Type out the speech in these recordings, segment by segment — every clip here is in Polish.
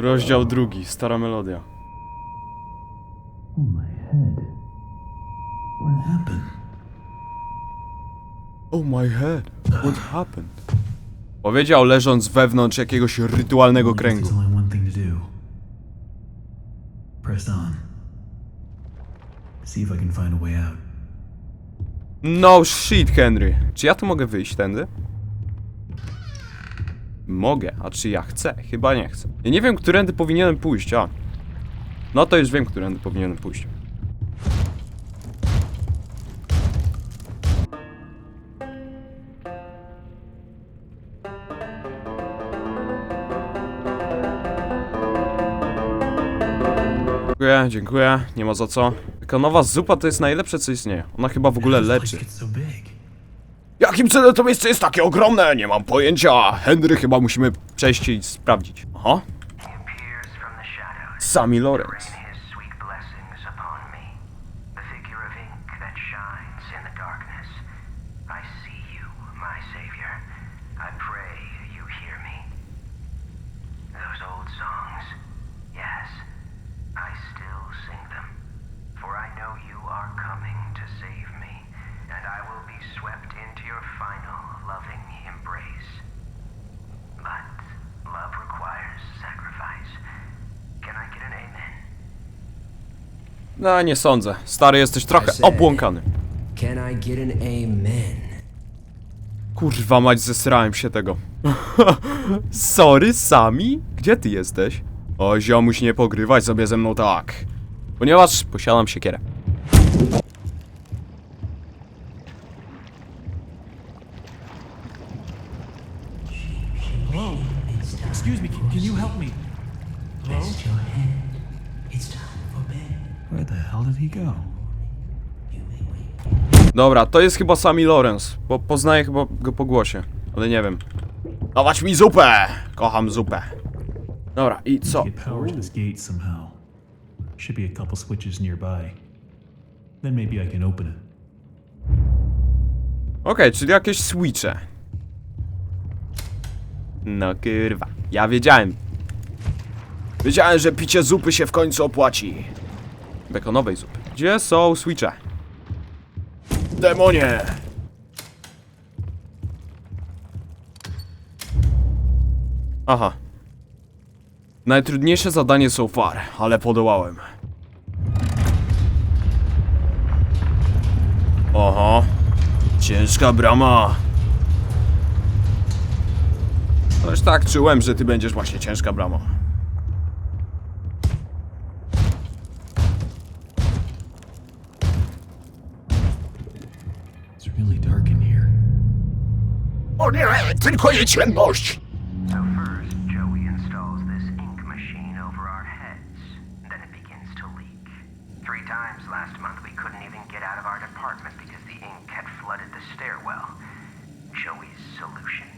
Rozdział drugi, stara melodia. Oh, my head. What happened? Oh my head, what happened? Powiedział leżąc wewnątrz jakiegoś rytualnego kręgu. No shit, Henry. Czy ja tu mogę wyjść tędy? Mogę, a czy ja chcę? Chyba nie chcę. Ja nie wiem, którędy powinienem pójść, a. No to już wiem, którędy powinienem pójść. Dziękuję, dziękuję, nie ma za co. Taka nowa zupa to jest najlepsze, co istnieje. Ona chyba w ogóle leczy. Jakim cudem to miejsce jest takie ogromne? Nie mam pojęcia. Henry chyba musimy przejść i sprawdzić. Aha. Sami Lawrence. Rain his sweet blessings upon me. The figure of ink that shines in the darkness. I see you, my savior. I pray you hear me. Those old songs, yes, I still sing them. For I know you are coming to save me, and I will be swept into your final loving But love requires sacrifice. Can I get an amen? No, nie sądzę. Stary, jesteś trochę obłąkany. Can I get an amen? Kurwa mać, zesrałem się tego. Sorry, Sami? Gdzie ty jesteś? O, ziomuś, nie pogrywać sobie ze mną tak. Ponieważ posiadam siekierę. Where the hell did he go? Dobra, to jest chyba Sami Lawrence, bo poznaję chyba go po głosie, ale nie wiem. Dawać mi zupę! Kocham zupę. Dobra, i co? Get power to this gate somehow. Should be a couple switches nearby. Then maybe I can open it. Okej, czyli jakieś switche. No kurwa, ja wiedziałem. Wiedziałem, że picie zupy się w końcu opłaci. Bekonowej zupy. Gdzie są switche? Demonie! Aha. Najtrudniejsze zadanie so far, ale podołałem. Oho. Ciężka brama. Ależ tak czułem, że ty będziesz właśnie ciężka brama. Tylko nie ciemność! So first, Joey installs this ink machine over our heads. Then it begins to leak. Three times last month we couldn't even get out of our department because the ink had flooded the stairwell. Joey's solution.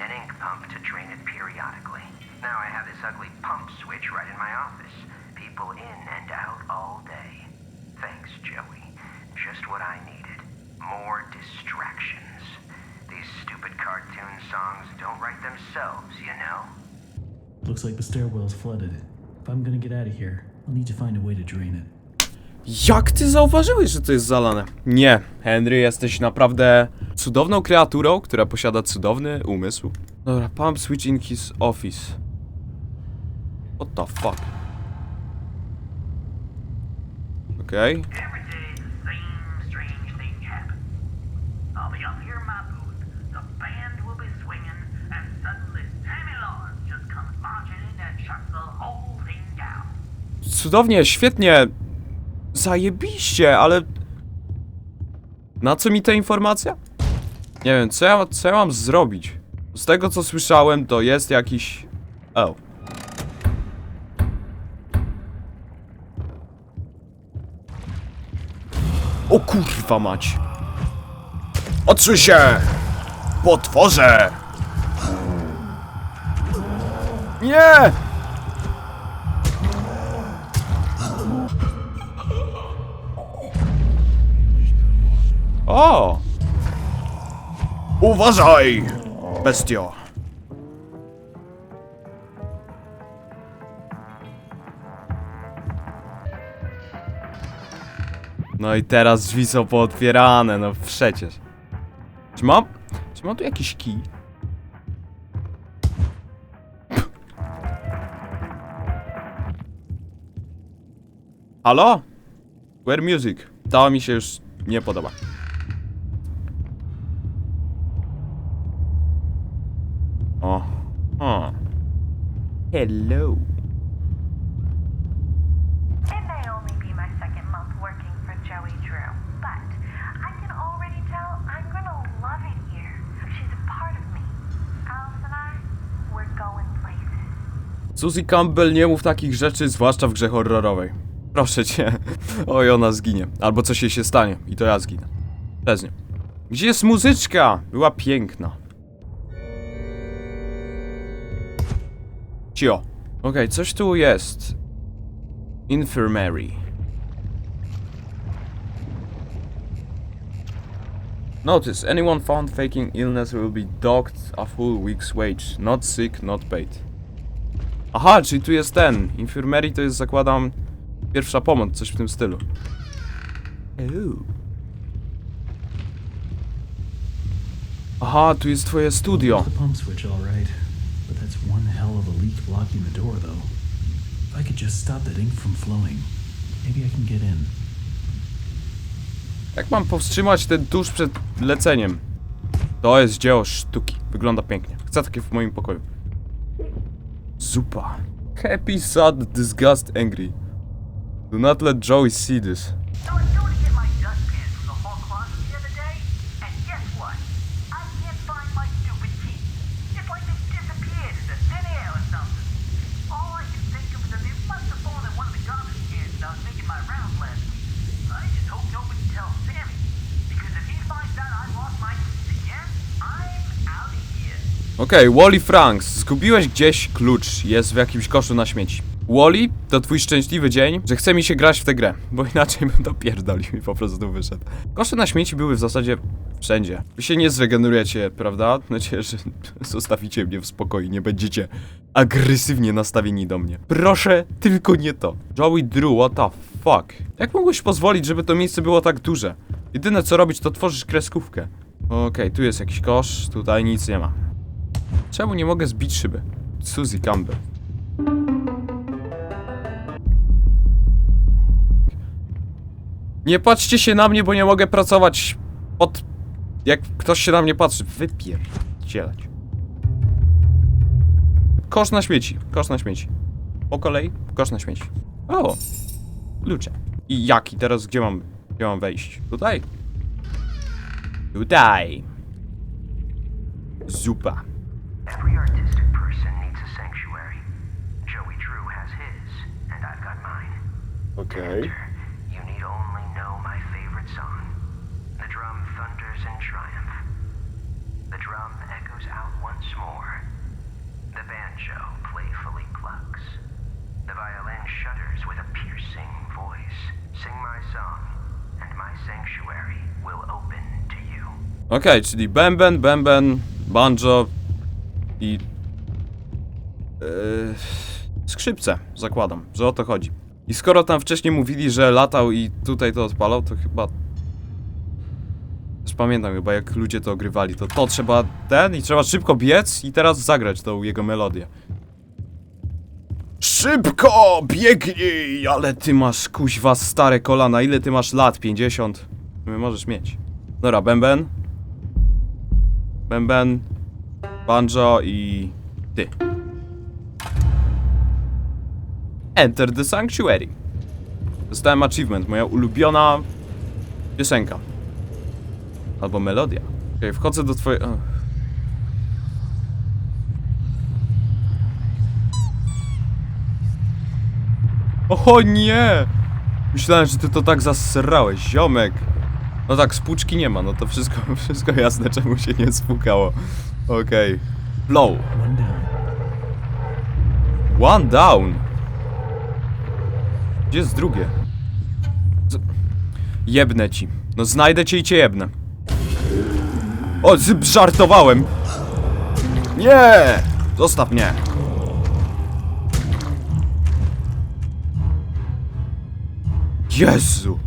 An ink pump to drain it periodically. Now I have this ugly pump switch right in my office. People in and out all day. Thanks, Joey. Just what I needed. More stupid cartoon songs don't write themselves, you know? Looks like the stairwell's flooded. If I'm gonna get out of here, I'll need to find a way to drain it. Jak ty zauważyłeś, że to jest zalane? Nie, Henry, jesteś naprawdę cudowną kreaturą, która posiada cudowny umysł. Dobra, pump switch in his office. What the fuck? Okej. Every day the same strange thing happens. I'll be up here in my booth, the band will be swinging, and suddenly Sammy Lawrence just comes marching in and shuts the whole thing down. Cudownie, świetnie. Zajebiście, ale... Na co mi ta informacja? Nie wiem, co ja, co ja mam zrobić? Z tego co słyszałem, to jest jakiś... O. O kurwa mać. Odsuń się! Potworze! Nie! O! Uważaj! Bestio! No i teraz drzwi są pootwierane, no przecież. Czy mam... Czy mam tu jakiś kij? Halo? Where music? To mi się już nie podoba. Hello. It may only be my second month working for Joey Drew, but I can already tell I'm gonna love it here. She's a part of me. Alice and I, we're going places. Suzy Campbell, nie mów takich rzeczy, zwłaszcza w grze horrorowej. Proszę cię. Oj, ona zginie. Albo coś jej się stanie. I to ja zginę. Bez nią. Gdzie jest muzyczka? Była piękna. Cio. Okej, coś tu jest. Infirmary. Notice, anyone found faking illness will be docked a full week's wage. Not sick, not paid. Aha, czyli tu jest ten. Infirmary to jest, zakładam, pierwsza pomoc, coś w tym stylu. Euu. Aha, tu jest twoje studio. But that's one hell of a leak blocking the door, though. If I could just stop that ink from flowing, maybe I can get in. Jak mam powstrzymać ten tuż przed leceniem? To jest dzieło sztuki. Wygląda pięknie. Chcę takie w moim pokoju. Zupa. Happy, sad, disgust, angry. Do not let Joey see this. So I was going to get my dustpan from the hall closet the other day, and guess what? I can't find my stupid key. It's like they disappeared into thin air or something. All I can think of is that they must have fallen in one of the garbage cans when I was making my rounds last week. I just hope nobody tells Sammy, because if he finds out I lost my keys again, I'm out of Okej, Wally Franks. Zgubiłeś gdzieś klucz. Jest w jakimś koszu na śmieci. Wally, to twój szczęśliwy dzień, że chce mi się grać w tę grę, bo inaczej bym dopierdolił i po prostu wyszedł. Kosze na śmieci były w zasadzie wszędzie. Wy się nie zregenerujecie, prawda? Nadzieję, że zostawicie mnie w spokoju, nie będziecie agresywnie nastawieni do mnie. Proszę, tylko nie to. Joey Drew, what the fuck? Jak mogłeś pozwolić, żeby to miejsce było tak duże? Jedyne co robić, to tworzyć kreskówkę. Okej, tu jest jakiś kosz, tutaj nic nie ma. Czemu nie mogę zbić szyby? Suzy Campbell. Nie patrzcie się na mnie, bo nie mogę pracować pod... Jak ktoś się na mnie patrzy. Wypierdzielać. Kosz na śmieci. Kosz na śmieci. Po kolei. Kosz na śmieci. O! Klucze. I jaki teraz? Gdzie mam... Gdzie mam wejść? Tutaj? Tutaj. Zupa. Okej. Enter, you need only know my favorite song. The drum thunders in triumph. The drum echoes out once more. The banjo playfully clucks. The violin shudders with a piercing voice. Sing my song, and my sanctuary will open to you. Okej, czyli bęben, bęben, banjo i... Yy, skrzypce, zakładam, że o to chodzi. I skoro tam wcześniej mówili, że latał i tutaj to odpalał, to chyba... Też pamiętam chyba jak ludzie to ogrywali, to to trzeba ten i trzeba szybko biec i teraz zagrać tą jego melodię. Szybko! Biegnij! Ale ty masz kuźwa stare kolana, ile ty masz lat? 50? Możesz mieć. Dobra, bęben. Bęben, banjo i ty. Enter the Sanctuary. Dostałem achievement, moja ulubiona piosenka. Albo melodia. Okay, wchodzę do twojej... o. O nie! Myślałem, że ty to tak zasrałeś, ziomek. No tak, spłuczki nie ma, no to wszystko, wszystko jasne, czemu się nie spukało. Okej. Blow. One down. Gdzie jest drugie? Z... Jebnę ci. No znajdę cię i cię jebnę. O, żartowałem! Nie! Zostaw mnie! Jezu!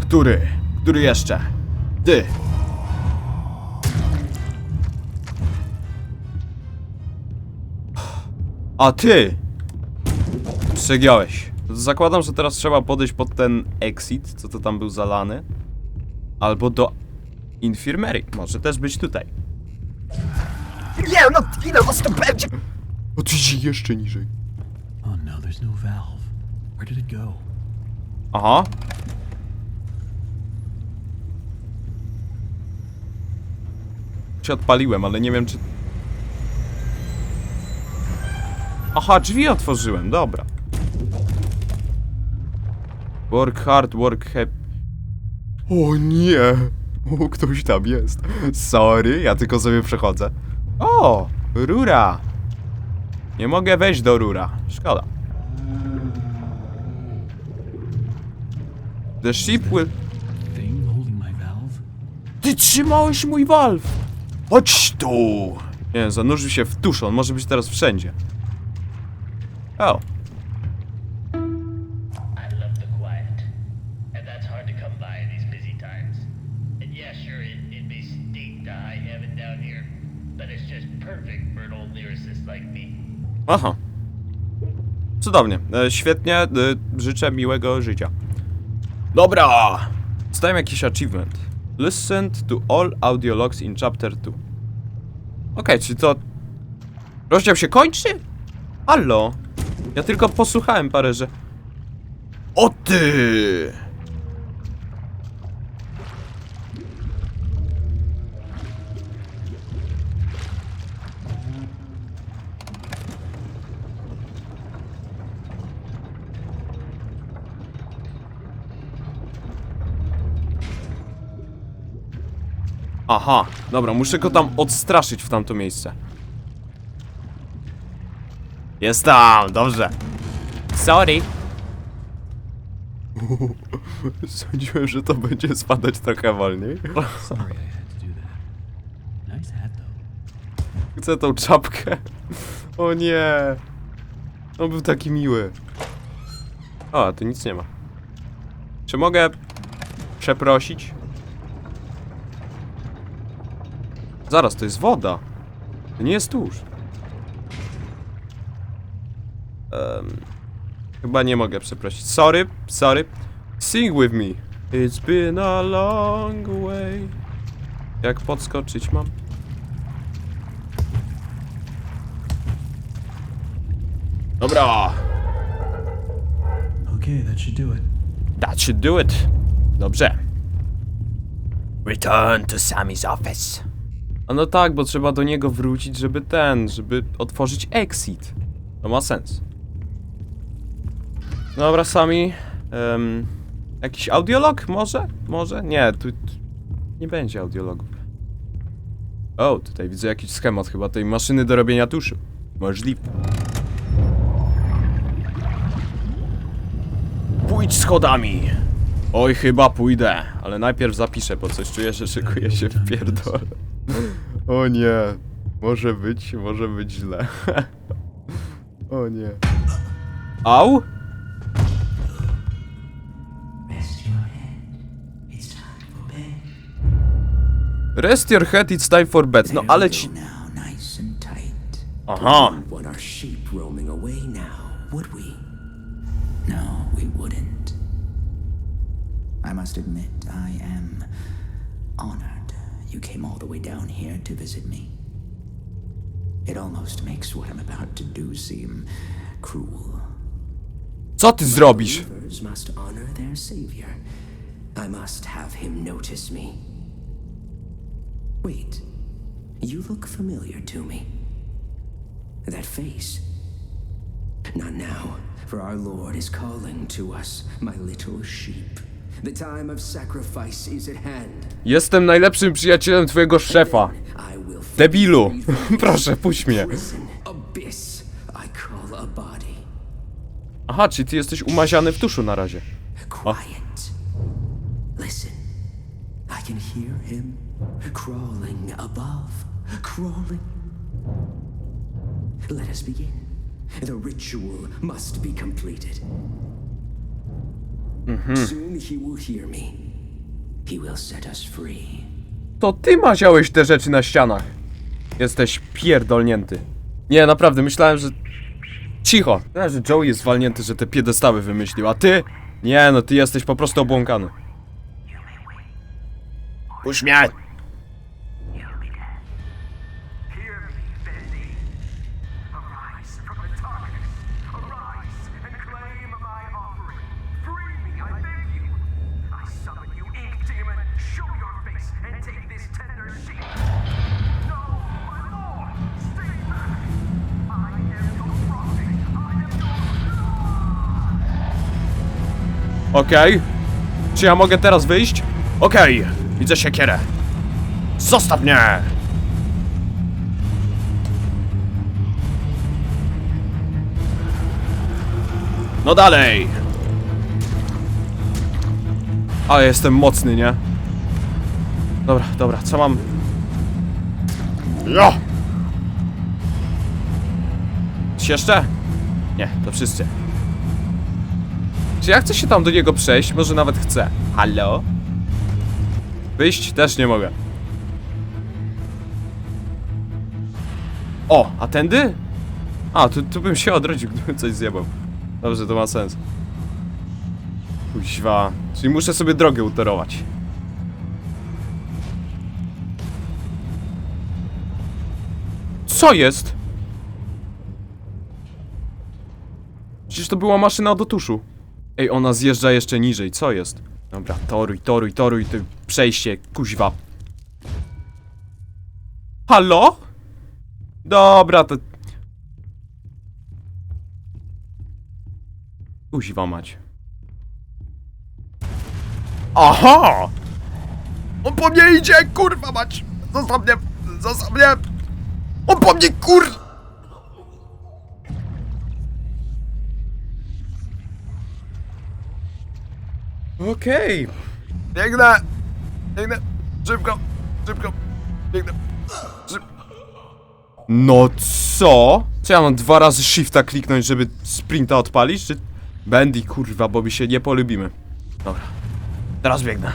Który? Który jeszcze? Ty! A ty! Przegiąłeś. Zakładam, że teraz trzeba podejść pod ten exit, co to tam był zalany. Albo do infirmerii. Może też być tutaj. Nie, no ile was to będzie? O, ty idzie jeszcze niżej. Oh no, there's no valve. Where did it go? Aha. Się odpaliłem, ale nie wiem czy... Aha, drzwi otworzyłem, dobra. Work hard, work happy. O nie! O, ktoś tam jest. Sorry, ja tylko sobie przechodzę. O, rura. Nie mogę wejść do rura. Szkoda. The ship will... Ty trzymałeś mój valve! Chodź tu! Nie, zanurzył się w tusz, on może być teraz wszędzie. O, I love the quiet, and that's hard to come by in these busy times. And yeah, sure, it, it may stink to high heaven down here, but it's just perfect for an old lyricist like me. aha. Cudownie, e, świetnie, e, życzę miłego życia. Dobra! Dostałem jakiś achievement. Listen to all audio logs in chapter 2. Okej, czyli to... Rozdział się kończy? Allo? Ja tylko posłuchałem parę, że... O ty! Aha, dobra, muszę go tam odstraszyć w tamto miejsce. Jest tam, dobrze. Sorry. Sądziłem, że to będzie spadać trochę wolniej. Sorry I had to do that. Nice hat though. Chcę tą czapkę. O nie. On był taki miły. O, a tu nic nie ma. Czy mogę przeprosić? Zaraz, to jest woda. To nie jest tusz. Em, chyba nie mogę przeprosić. Sorry, sorry. Sing with me. It's been a long way. Jak podskoczyć mam? Dobra. Okay, that should do it. That should do it. Dobrze. Return to Sammy's office. A no tak, bo trzeba do niego wrócić, żeby ten, żeby otworzyć exit. To ma sens. Dobra, Sami. Um, jakiś audiolog? Może? Może? Nie, tu, tu nie będzie audiologów. O, tutaj widzę jakiś schemat chyba tej maszyny do robienia tuszu. Możliwe. Pójdź schodami. Oj, chyba pójdę, ale najpierw zapiszę, bo coś czuję, że szykuje się w pierdol. O nie, może być, może być źle. O nie. Au? Rest your head, it's time for bed. No There ale ci... Now, nice and tight. Aha. We want our sheep roaming away now, would we? No, we wouldn't. I must admit, I am honored you came all the way down here to visit me. It almost makes what I'm about to do seem cruel. Co ty zrobisz? Must honor their savior. I must have him notice me. Wait, you look familiar to me. That face. Not now, for our Lord is calling to us, my little sheep. The time of sacrifice is at hand. Jestem najlepszym przyjacielem twojego szefa. Debilu. Proszę, puść mnie. Aha, czyli ty jesteś umaziany w tuszu na razie. Quiet. Hear him crawling above. Crawling. Let us begin. The ritual must be completed. Soon he will hear me. He will set us free. To ty maziałeś te rzeczy na ścianach. Jesteś pierdolnięty. Nie, naprawdę, myślałem, że... Cicho! Myślałem, że Joey jest walnięty, że te piedestały wymyślił, a ty? Nie, no ty jesteś po prostu obłąkany. Puść mnie! Okej. Czy ja mogę teraz wyjść? Okej. Widzę siekierę. Zostaw mnie! No dalej! Ale jestem mocny, nie? Dobra, dobra, co mam? Coś jeszcze? Nie, to wszyscy. Czy ja chcę się tam do niego przejść? Może nawet chcę. Halo? Wyjść też nie mogę. O, a tędy? A, tu, tu bym się odrodził, gdybym coś zjebał. Dobrze, to ma sens. Kuźwa. Czyli muszę sobie drogę utorować. Co jest? Przecież to była maszyna do tuszu. Ej, ona zjeżdża jeszcze niżej, co jest? Dobra, toruj, toruj, toruj, ty przejście, kuźwa. Halo? Dobra, to... Kuźwa mać. Aha! On po mnie idzie, kurwa mać! Zostaw mnie, zostaw mnie! On po mnie, kur... Okej. Biegnę! Biegnę! Szybko! Szybko! Biegnę! Szyb... No co? Co ja mam dwa razy shifta kliknąć, żeby sprinta odpalić? Czy... Bendy, kurwa, bo my się nie polubimy. Dobra. Teraz biegnę.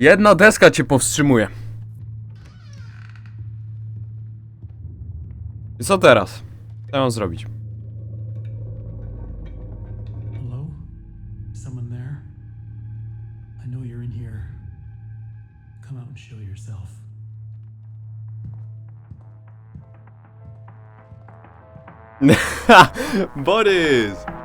Jedna deska cię powstrzymuje. I co teraz? Co ja mam zrobić? Hello? Someone there? I know you're in here. Come out and show yourself. Borys!